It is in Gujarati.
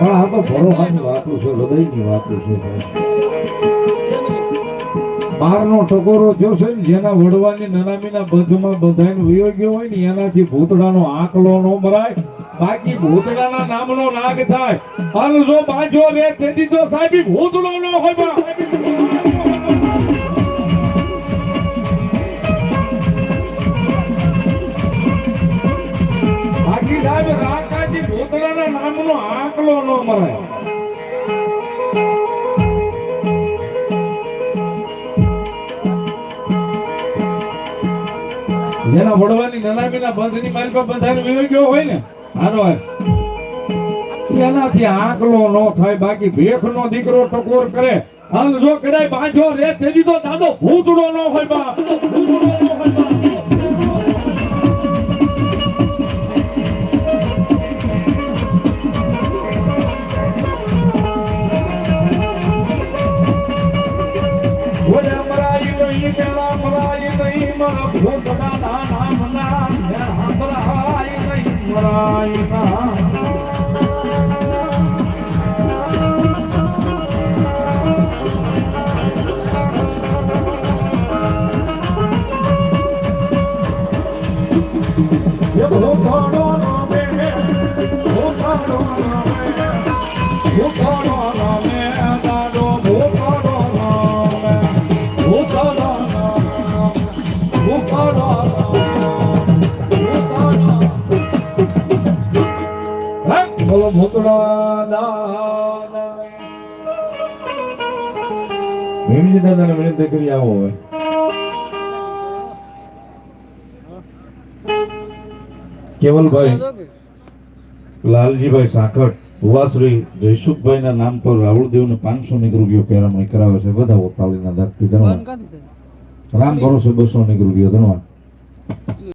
પણ આ તો ભરોસાની વાતો છે, હૃદયની વાતો છે. બહારનો ટકોરો થયો છે ને, જેના વડવાની નનામીના બધમાં બધાને વયો ગયો હોય ને, એનાથી ભૂતડાનો આંકલો નો મરાય. બાકી ભૂતડાના નામનો નાગ થાય. હાલ જો બાજો રે તેથી તો સાહેબ ભૂતડો નો હોય બાકી સાહેબ નામનો આંકલો નો મરે જેના વડવાની નનામીના બંધની મારી પર બધાને વિયો ગયો હોય ને આનો એનાથી આંકલો નો થાય, બાકી ભેખ નો દીકરો ટકોર કરે. હાલ જો કરાય બાંધો રે તેજી તો દાદો, ભૂતડો નો હોય બા નહીં મરાઈ ના એ બોલો ભૂતળા દાદા દાદાને વિનંતી કરી આવો હવે. કેવલભાઈ લાલજીભાઈ સાખટ ભુવાશ્રી જયસુખભાઈ ના નામ પર રાહુલદેવ ને પાંચસો ની રૂપિયો પેરામણી કરાવે છે. બધા ઓતાળીના દર્દથી ધન્યવાદ રામ ભરોસે બસો ની રૂપિયો ધન્યવાદ